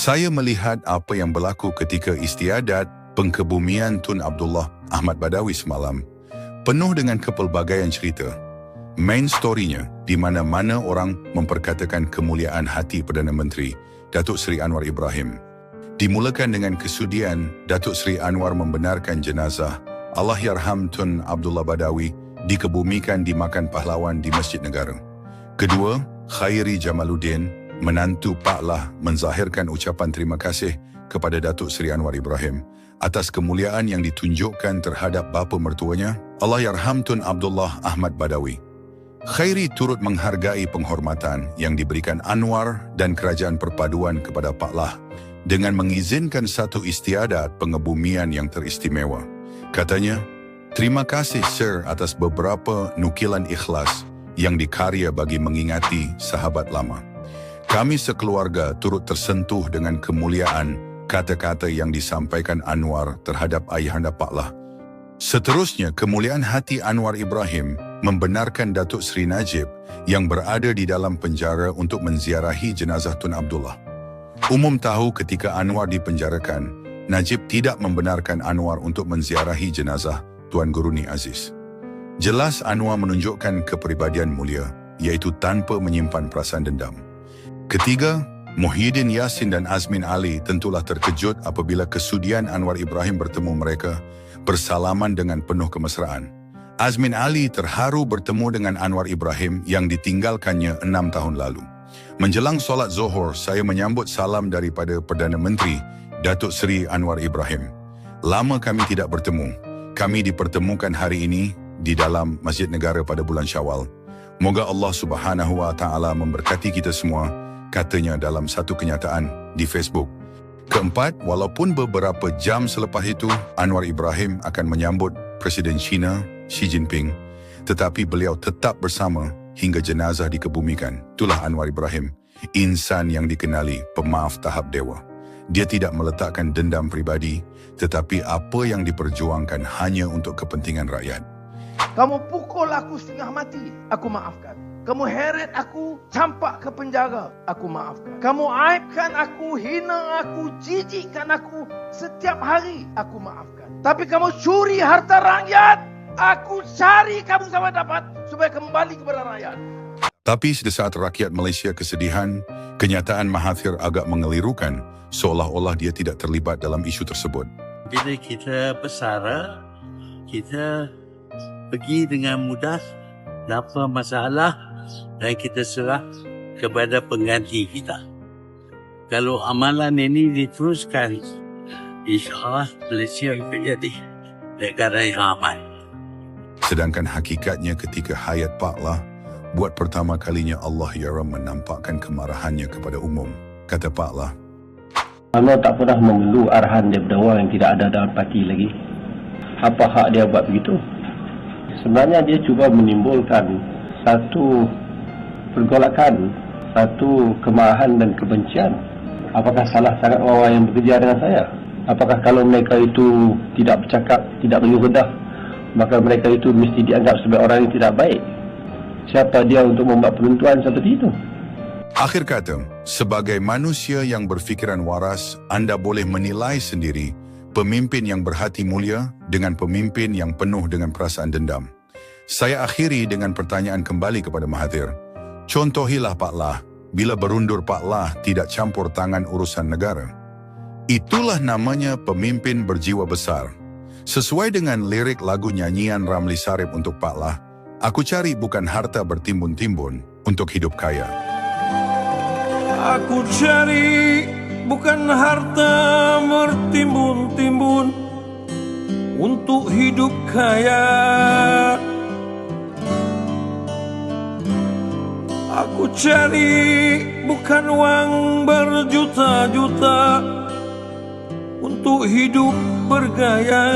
Saya melihat apa yang berlaku ketika istiadat pengkebumian Tun Abdullah Ahmad Badawi semalam penuh dengan kepelbagaian cerita. Main storynya di mana-mana orang memperkatakan kemuliaan hati Perdana Menteri Datuk Seri Anwar Ibrahim. Dimulakan dengan kesudian Datuk Seri Anwar membenarkan jenazah Allahyarham Tun Abdullah Badawi dikebumikan di Makan Pahlawan di Masjid Negara. Kedua, Khairi Jamaluddin, menantu Pak Lah menzahirkan ucapan terima kasih kepada Datuk Seri Anwar Ibrahim atas kemuliaan yang ditunjukkan terhadap bapa mertuanya, Allahyarham Tun Abdullah Ahmad Badawi. Khairi turut menghargai penghormatan yang diberikan Anwar dan Kerajaan Perpaduan kepada Pak Lah dengan mengizinkan satu istiadat pengebumian yang teristimewa. Katanya, terima kasih Sir atas beberapa nukilan ikhlas yang dikarya bagi mengingati sahabat lama. Kami sekeluarga turut tersentuh dengan kemuliaan kata-kata yang disampaikan Anwar terhadap ayahanda Pak Lah. Seterusnya, kemuliaan hati Anwar Ibrahim membenarkan Datuk Seri Najib yang berada di dalam penjara untuk menziarahi jenazah Tun Abdullah. Umum tahu ketika Anwar dipenjarakan, Najib tidak membenarkan Anwar untuk menziarahi jenazah Tuan Guruni Aziz. Jelas Anwar menunjukkan kepribadian mulia, iaitu tanpa menyimpan perasaan dendam. Ketiga, Muhyiddin Yassin dan Azmin Ali tentulah terkejut apabila kesudian Anwar Ibrahim bertemu mereka bersalaman dengan penuh kemesraan. Azmin Ali terharu bertemu dengan Anwar Ibrahim yang ditinggalkannya enam tahun lalu. Menjelang solat Zohor, saya menyambut salam daripada Perdana Menteri Datuk Seri Anwar Ibrahim. Lama kami tidak bertemu. Kami dipertemukan hari ini di dalam Masjid Negara pada bulan Syawal. Moga Allah Subhanahu Wa Taala memberkati kita semua, katanya dalam satu kenyataan di Facebook. Keempat, walaupun beberapa jam selepas itu Anwar Ibrahim akan menyambut Presiden China Xi Jinping, tetapi beliau tetap bersama hingga jenazah dikebumikan. Itulah Anwar Ibrahim, insan yang dikenali pemaaf tahap dewa. Dia tidak meletakkan dendam pribadi, tetapi apa yang diperjuangkan hanya untuk kepentingan rakyat. Kamu pukul aku setengah mati, aku maafkan. Kamu heret aku, campak ke penjara, aku maafkan. Kamu aibkan aku, hina aku, jijikkan aku, setiap hari aku maafkan. Tapi kamu curi harta rakyat, Aku cari kamu sampai dapat supaya kembali kepada rakyat. Tapi sesaat rakyat Malaysia kesedihan, kenyataan Mahathir agak mengelirukan seolah-olah dia tidak terlibat dalam isu tersebut. Bila kita bersara, kita pergi dengan mudah dapat masalah dan kita serah kepada pengganti kita. Kalau amalan ini diteruskan, insyaAllah Malaysia akan menjadi negara yang aman. Sedangkan hakikatnya ketika hayat Pak Lah, buat pertama kalinya Allah Yara menampakkan kemarahannya kepada umum. Kata Pak Lah, Allah tak pernah memerlu arahan daripada orang yang tidak ada dalam parti lagi. Apa hak dia buat begitu? Sebenarnya dia cuba menimbulkan satu pergolakan, satu kemarahan dan kebencian. Apakah salah sangat orang yang bekerja dengan saya? Apakah kalau mereka itu tidak bercakap, tidak menyuruh maka mereka itu mesti dianggap sebagai orang yang tidak baik. Siapa dia untuk membuat penentuan seperti itu? Akhir kata, sebagai manusia yang berfikiran waras, anda boleh menilai sendiri pemimpin yang berhati mulia dengan pemimpin yang penuh dengan perasaan dendam. Saya akhiri dengan pertanyaan kembali kepada Mahathir. Contohilah Pak Lah, bila berundur Pak Lah tidak campur tangan urusan negara. Itulah namanya pemimpin berjiwa besar. Sesuai dengan lirik lagu nyanyian Ramli Sarip untuk Pak Lah, aku cari bukan harta bertimbun-timbun untuk hidup kaya. Aku cari bukan harta bertimbun-timbun untuk hidup kaya. Aku cari bukan uang berjuta-juta untuk hidup bergaya